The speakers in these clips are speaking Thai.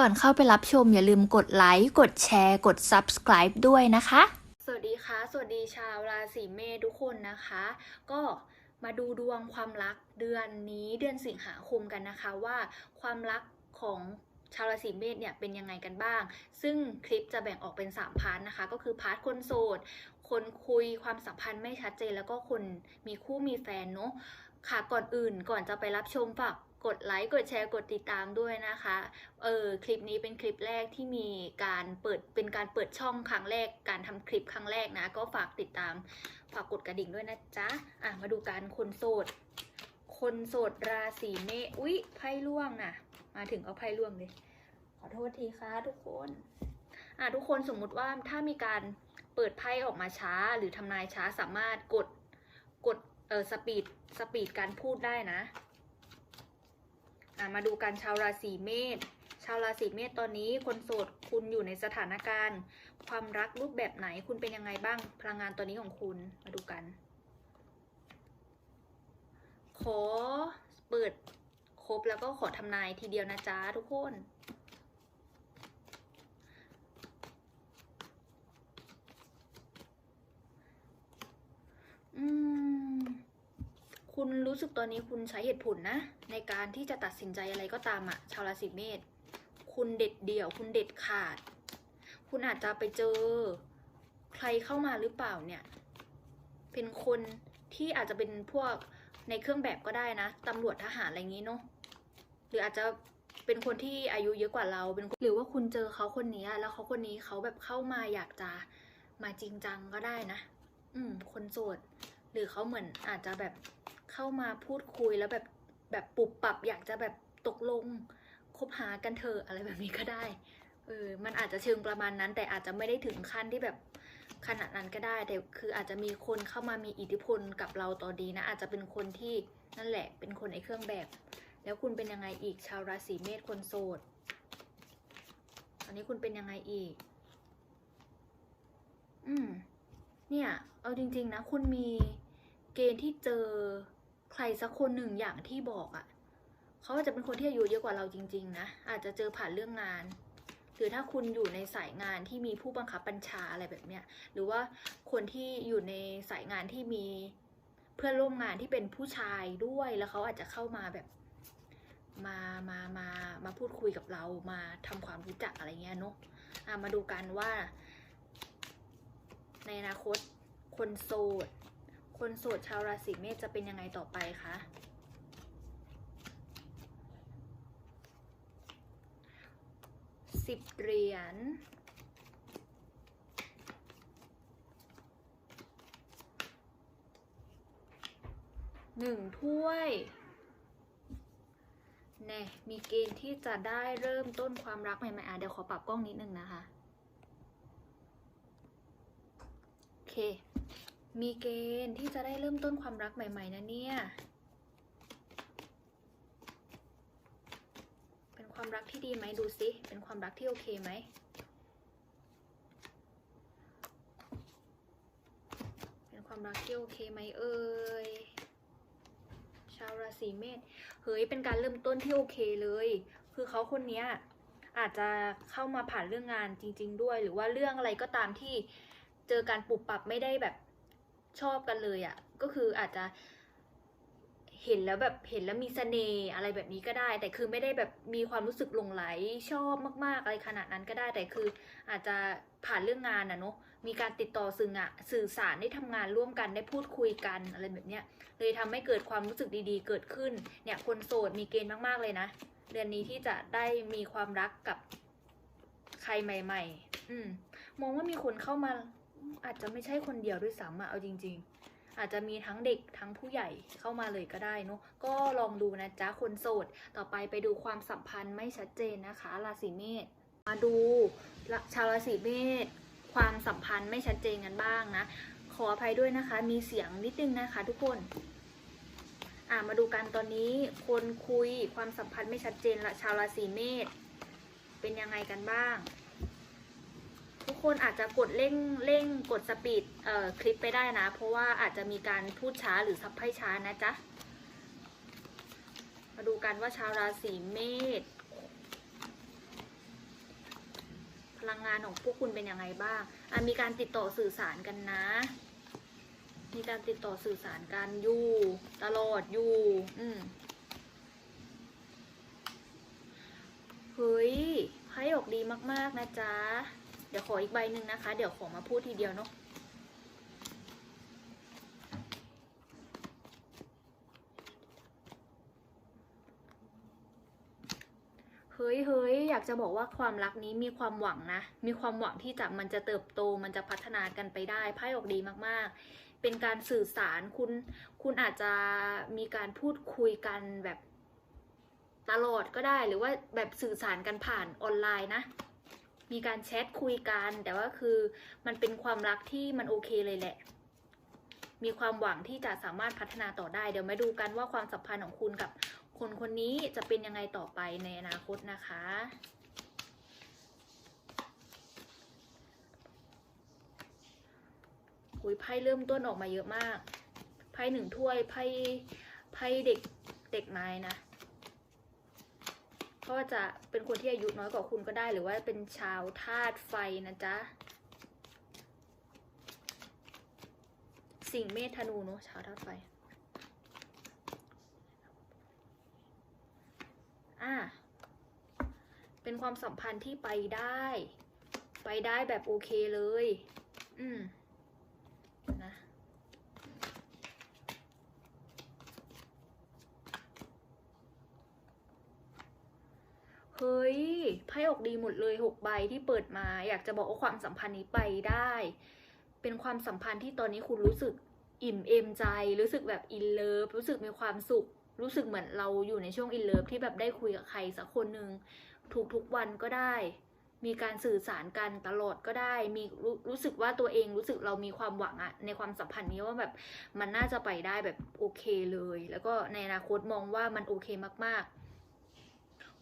ก่อนเข้าไปรับชมอย่าลืมกดไลค์กดแชร์กด subscribe ด้วยนะคะ สวัสดีค่ะ สวัสดีชาวราศีเมษทุกคนนะคะ ก็มาดูดวงความรักเดือนนี้เดือนสิงหาคมกันนะคะว่าความรักของชาวราศีเมษเนี่ยเป็นยังไงกันบ้าง ซึ่งคลิปจะแบ่งออกเป็น 3 พาร์ทนะคะ ก็คือพาร์ทคนโสด คนคุยความสัมพันธ์ไม่ชัดเจน แล้วก็คนมีคู่มีแฟนเนาะค่ะก่อนอื่นก่อนจะไปรับชมฝาก กดไลค์กดแชร์กดติดตามด้วยนะคะเออคลิปนี้เป็นคลิปแรกที่มีการเปิดเป็นการเปิดช่องครั้งแรก การทำคลิปครั้งแรกนะ ก็ฝากติดตามฝากกดกระดิ่งด้วยนะจ๊ะอะมาดูการคนโสด คนโสดราศีเมษอุ๊ยไพ่ร่วงนะมาถึงเอาไพ่ร่วงเลยขอโทษทีค่ะทุกคนอะทุกคนสมมุติว่าถ้ามีการเปิดไพ่ออกมาช้า หรือทำนายช้าสามารถกดกดเออสปีดสปีดการพูดได้นะ มาดูกันชาวราศีเมษชาวราศีเมษตอนนี้คนโสดคุณอยู่ในสถานการณ์ ความรักรูปแบบไหนคุณเป็นยังไงบ้างพลังงานตอนนี้ของคุณมาดูกัน ขอเปิดครบแล้วก็ขอทำนายทีเดียวนะจ๊ะทุกคนอืม คุณรู้สึกตอนนี้คุณใช้เหตุผลนะ ในการที่จะตัดสินใจอะไรก็ตามอะชาวราศีเมษคุณเด็ดเดี่ยว คุณเด็ดขาด คุณอาจจะไปเจอ ใครเข้ามาหรือเปล่าเนี่ย เป็นคนที่อาจจะเป็นพวกในเครื่องแบบก็ได้นะตำรวจทหารอะไรอย่างนี้เนาะหรืออาจจะเป็นคนที่อายุเยอะกว่าเราเป็นหรือว่าคุณเจอเขาคนนี้แล้วเขาคนนี้เขาแบบเข้ามาอยากจะมาจริงจังก็ได้นะ อืม คนโสด หรือเขาเหมือนอาจจะแบบ เข้ามาพูดคุยแล้วแบบแบบปรับปรับอยากจะแบบตกลงคบหากันเถอะอะไรแบบนี้ก็ได้เออมันอาจจะเชิงประมาณนั้น แต่อาจจะไม่ได้ถึงขั้นที่แบบขนาดนั้นก็ได้ แต่คืออาจจะมีคนเข้ามามีอิทธิพลกับเราตอนดีนะ อาจจะเป็นคนที่นั่นแหละเป็นคนในเครื่องแบบ แล้วคุณเป็นยังไงอีกชาวราศีเมษคนโสดตอนนี้คุณเป็นยังไงอีก อืมเนี่ย เอาจริง ๆ นะ คุณมีเกณฑ์ที่เจอ ใครสักคนหนึ่งอย่างที่บอกอะ่ะเขาอาจจะเป็นคนที่อายุเยอะกว่าเราจริง ๆ นะ อาจจะเจอผ่านเรื่องงาน หรือถ้าคุณอยู่ในสายงานที่มีผู้บังคับบัญชาอะไรแบบเนี้ย หรือว่าคนที่อยู่ในสายงานที่มีเพื่อนร่วมงานที่เป็นผู้ชายด้วย แล้วเขาอาจจะเข้ามาแบบมามามามาพูดคุยกับเรา มาทำความรู้จักอะไรเงี้ยเนาะะมาดูกันว่า ในอนาคตคนโสด คนโสดชาวราศีเมษจะเป็นยังไงต่อไปคะ สิบเหรียญ หนึ่งถ้วยแน่มีเกณฑ์ที่จะได้เริ่มต้นความรักใหม่ๆอะเดี๋ยวขอปรับกล้องนิดนึงนะคะ โอเค มีเกณฑ์ที่จะได้เริ่มต้นความรักใหม่ ๆ นะเนี่ย เป็นความรักที่ดีไหมดูสิเป็นความรักที่โอเคไหม เป็นความรักที่โอเคไหมเอ่ย ชาวราศีเมษ เฮ้ย เป็นการเริ่มต้นที่โอเคเลย คือเขาคนเนี้ยอาจจะเข้ามาผ่านเรื่องงานจริง ๆ ด้วย หรือว่าเรื่องอะไรก็ตามที่เจอการปรับปรับไม่ได้แบบ ชอบกันเลยอะ่ะก็คืออาจจะเห็นแล้วแบบเห็นแล้วมีเสน่ห์อะไรแบบนี้ก็ได้ แต่คือไม่ได้แบบมีความรู้สึกหลงไหลชอบมากๆอะไรขนาดนั้นก็ได้ แต่คืออาจจะผ่านเรื่องงานอะเนาะมีการติดต่อสื่องะสื่อสารได้ทำงานร่วมกันได้พูดคุยกันอะไรแบบเนี้ยเลยทำให้เกิดความรู้สึกดีๆ เกิดขึ้นเนี่ยคนโสดมีเกณฑ์มากๆเลยนะเดือนนี้ที่จะได้มีความรักกับใครใหม่ ๆ อืมมองว่ามีคนเข้ามา อาจจะไม่ใช่คนเดียวด้วยซ้ำอะเอาจริง ๆ อาจจะมีทั้งเด็กทั้งผู้ใหญ่เข้ามาเลยก็ได้เนอะก็ลองดูนะจ๊ะคนโสด ต่อไปไปดูความสัมพันธ์ไม่ชัดเจนนะคะราศีเมษมาดูชาวราศีเมษความสัมพันธ์ไม่ชัดเจนกันบ้างนะ ขออภัยด้วยนะคะ มีเสียงนิดนึงนะคะ ทุกคนอ่ามาดูกันตอนนี้คนคุยความสัมพันธ์ไม่ชัดเจนละชาวราศีเมษเป็นยังไงกันบ้าง คนอาจจะกดเร่งเร่งกดสปีดเอ่อคลิปไปได้นะ เพราะว่าอาจจะมีการพูดช้าหรือซับให้ช้านะจ๊ะ มาดูกันว่าชาวราศีเมษพลังงานของพวกคุณเป็นยังไงบ้างมีการติดต่อสื่อสารกันนะ มีการติดต่อสื่อสารกันอยู่ตลอดอยู่อืมเฮ้ยไพ่ออกดีมาก ๆ นะจ๊ะ ดี๋ยวขออีกใบหนึ่งนะคะ เดี๋ยวขอมาพูดทีเดียวเนาะเฮ้ยเฮ้ยอยากจะบอกว่าความรักนี้มีความหวังนะ มีความหวังที่จะมันจะเติบโต มันจะพัฒนากันไปได้ไพ่ออกดีมากๆ เป็นการสื่อสารคุณ คุณอาจจะมีการพูดคุยกันแบบตลอดก็ได้ หรือว่าแบบสื่อสารกันผ่านออนไลน์นะ มีการแชทคุยกัน แต่ว่าคือมันเป็นความรักที่มันโอเคเลยแหละ มีความหวังที่จะสามารถพัฒนาต่อได้ เดี๋ยวมาดูกันว่าความสัมพันธ์ของคุณกับคนคนนี้จะเป็นยังไงต่อไปในอนาคตนะคะอุยไพ่เริ่มต้นออกมาเยอะมาก ไพ่หนึ่งถ้วย ไพ่ ไพ่เด็ก เด็กไม้นะ ก็จะเป็นคนที่อายุน้อยกว่าคุณก็ได้หรือว่าเป็นชาวธาตุไฟนะจ๊ะ สิ่งเมธธนูเนอะชาวธาตุไฟ อะเป็นความสัมพันธ์ที่ไปได้ ไปได้แบบโอเคเลย อืม นะ เฮ้ยไพ่ออกดีหมดเลยหกใบที่เปิดมา อยากจะบอกว่าความสัมพันธ์นี้ไปได้ เป็นความสัมพันธ์ที่ตอนนี้คุณรู้สึกอิ่มเอมใจ รู้สึกแบบอินเลิฟรู้สึกมีความสุข รู้สึกเหมือนเราอยู่ในช่วงอินเลิฟที่แบบได้คุยกับใครสักคนหนึ่งทุกๆวันก็ได้ มีการสื่อสารกันตลอดก็ได้ มีรู้รู้สึกว่าตัวเองรู้สึกเรามีความหวังอะในความสัมพันธ์นี้ว่าแบบมันน่าจะไปได้แบบโอเคเลย แล้วก็ในอนาคตมองว่ามันโอเคมากๆ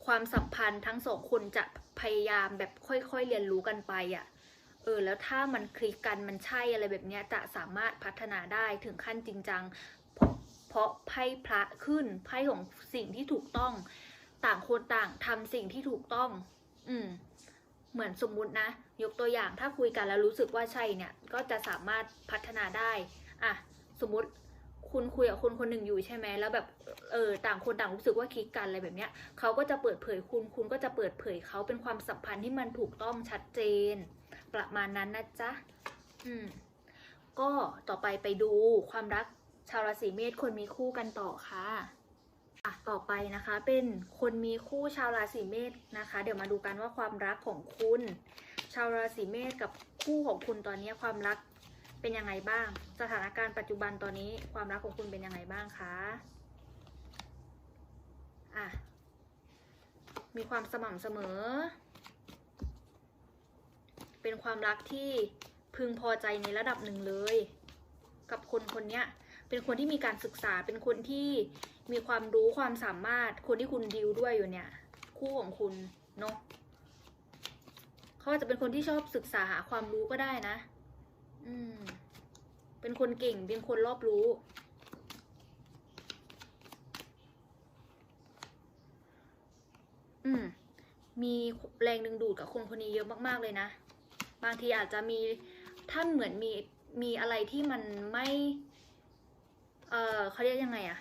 ความสัมพันธ์ทั้งสองคนจะพยายามแบบค่อยๆเรียนรู้กันไปอะเออแล้วถ้ามันคลิกกันมันใช่อะไรแบบเนี้ยจะสามารถพัฒนาได้ถึงขั้นจริงจังเพราะไพ่พระขึ้นไพ่ของสิ่งที่ถูกต้อง ต่างคนต่างทำสิ่งที่ถูกต้อง อืมเหมือนสมมุตินะ ยกตัวอย่างถ้าคุยกันแล้วรู้สึกว่าใช่เนี่ย ก็จะสามารถพัฒนาได้ อะ สมมติ คุณคุยกับคนคนหนึ่งอยู่ใช่ไหมแล้วแบบเออต่างคนต่างรู้สึกว่าคลิกกันอะไรแบบเนี้ยเขาก็จะเปิดเผยคุณ คุณก็จะเปิดเผยเขาเป็นความสัมพันธ์ที่มันถูกต้องชัดเจน ประมาณนั้นนะจ๊ะอืมก็ต่อไปไปดูความรักชาวราศีเมษคนมีคู่กันต่อค่ะอะต่อไปนะคะเป็นคนมีคู่ชาวราศีเมษนะคะ เดี๋ยวมาดูกันว่าความรักของคุณ ชาวราศีเมษกับคู่ของคุณตอนนี้ความรัก เป็นยังไงบ้าง สถานการณ์ปัจจุบันตอนนี้ความรักของคุณเป็นยังไงบ้างคะอะมีความสม่ำเสมอ เป็นความรักที่พึงพอใจในระดับหนึ่งเลย กับคนคนนี้เป็นคนที่มีการศึกษาเป็นคนที่มีความรู้ความสามารถคนที่คุณดิวด้วยอยู่เนี่ยคู่ของคุณเนาะเขาอาจจะเป็นคนที่ชอบศึกษาหาความรู้ก็ได้นะ อืม เป็นคนเก่ง เป็นคนรอบรู้ อืม มีแรงดึงดูดกับคนคนนี้เยอะมาก ๆ เลยนะ บางทีอาจจะมีท่านเหมือนมี มีอะไรที่มันไม่ เออเขาเรียกยังไงอะ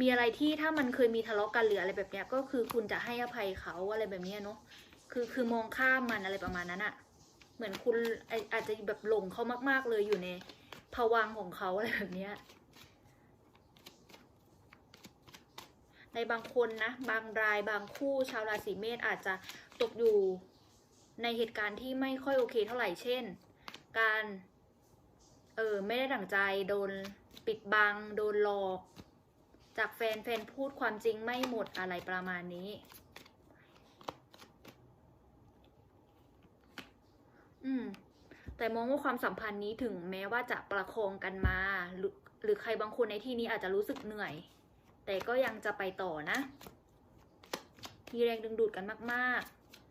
มีอะไรที่ถ้ามันเคยมีทะเลาะกันหรืออะไรแบบเนี้ย ก็คือคุณจะให้อภัยเขาอะไรแบบเนี้ยเนาะ คือคือมองข้ามมันอะไรประมาณนั้นอะเหมือนคุณอาจจะแบบหลงเขามาก ๆ เลยอยู่ใน ภวังของเขาอะไรแบบเนี้ยในบางคนนะ บางรายบางคู่ชาวราศีเมษอาจจะตกอยู่ในเหตุการณ์ที่ไม่ค่อยโอเคเท่าไหร่เช่น การเออไม่ได้ดั่งใจโดนปิดบัง โดนหลอก จากแฟนแฟนพูดความจริงไม่หมดอะไรประมาณนี้ อืม แต่มองว่าความสัมพันธ์นี้ถึงแม้ว่าจะประคองกันมาหรือหรือใครบางคนในที่นี้อาจจะรู้สึกเหนื่อย แต่ก็ยังจะไปต่อนะ มีแรงดึงดูดกันมาก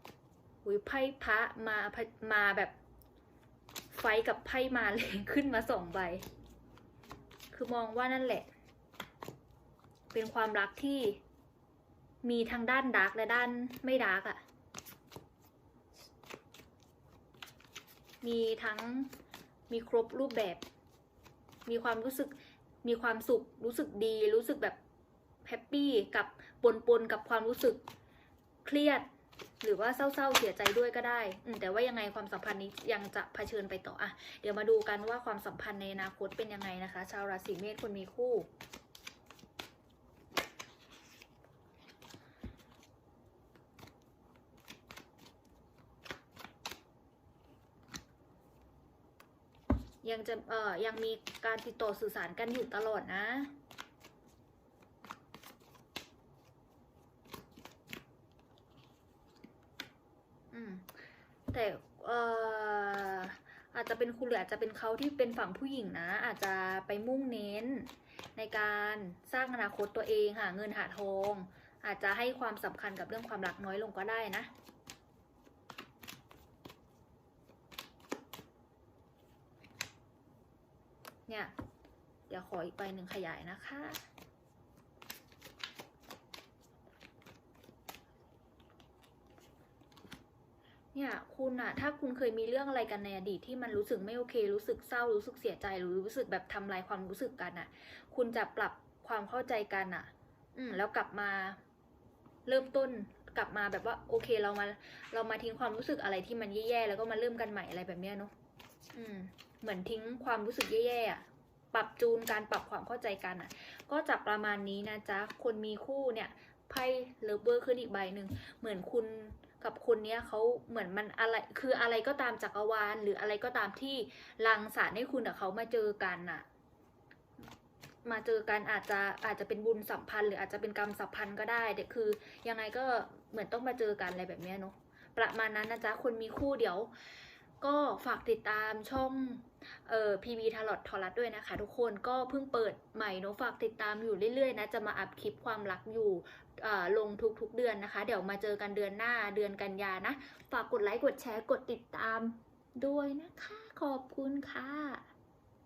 ๆหุยไพ่พระมามาแบบไฟกับไพ่มาเลยขึ้นมาสองใบ คือมองว่านั่นแหละ เป็นความรักที่มีทั้งด้านดาร์กและด้านไม่ดาร์กอะ มีทั้งมีครบรูปแบบ มีความรู้สึกมีความสุข รู้สึกดี รู้สึกแบบแฮปปี้กับปนปนกับความรู้สึกเครียด หรือว่าเศร้าๆเสียใจด้วยก็ได้แต่ว่ายังไงความสัมพันธ์นี้ยังจะเผชิญไปต่ออะเดี๋ยวมาดูกันว่าความสัมพันธ์ในอนาคตเป็นยังไงนะคะ ชาวราศีเมษคนมีคู่ ยังจะเอ่อยังมีการติดต่อสื่อสารกันอยู่ตลอดนะอืมแต่เอ่ออาจจะเป็นคุณหรืออาจจะเป็นเขาที่เป็นฝั่งผู้หญิงนะ อาจจะไปมุ่งเน้นในการสร้างอนาคตตัวเองหาเงินหาทอง อาจจะให้ความสำคัญกับเรื่องความรักน้อยลงก็ได้นะ เนี่ย เดี๋ยวขออีกใบหนึ่งขยายนะคะ เนี่ยคุณอะถ้าคุณเคยมีเรื่องอะไรกันในอดีตที่มันรู้สึกไม่โอเค รู้สึกเศร้ารู้สึกเสียใจหรือรู้สึกแบบทำลายความรู้สึกกันอะคุณจะปรับความเข้าใจกันอะอืมแล้วกลับมาเริ่มต้นกลับมาแบบว่าโอเคเรามาเรามาทิ้งความรู้สึกอะไรที่มันแย่ๆแล้วก็มาเริ่มกันใหม่อะไรแบบเนี้ยเนาะอืม เหมือนทิ้งความรู้สึกแย่ๆอะปรับจูนการปรับความเข้าใจกันอะก็จะประมาณนี้นะจ๊ะ คนมีคู่เนี่ยไพ่เลิฟเวอร์ขึ้นอีกใบหนึ่งเหมือนคุณกับคนเนี้ยเขาเหมือนมันอะไรคืออะไรก็ตามจักรวาลหรืออะไรก็ตามที่รังสรรค์ให้คุณกับเขามาเจอกันน่ะ มาเจอกันอาจจะอาจจะเป็นบุญสัมพันธ์ หรืออาจจะเป็นกรรมสัมพันธ์ก็ได้แต่คือ ยังไงก็เหมือนต้องมาเจอกันอะไรแบบเนี้ยเนาะประมาณนั้นนะจ๊ะคนมีคู่เดี๋ยว ก็ฝากติดตามช่องเอ่อ PV ทาร์ลอททอรัสด้วยนะคะ ทุกคนก็เพิ่งเปิดใหม่เนะฝากติดตามอยู่เรื่อยๆนะจะมาอัพคลิปความรักอยู่ลงทุกๆเดือนนะคะ เดี๋ยวมาเจอกันเดือนหน้าเดือนกันยานะ ฝากกดไลค์กดแชร์กดติดตามด้วยนะคะ ขอบคุณค่ะ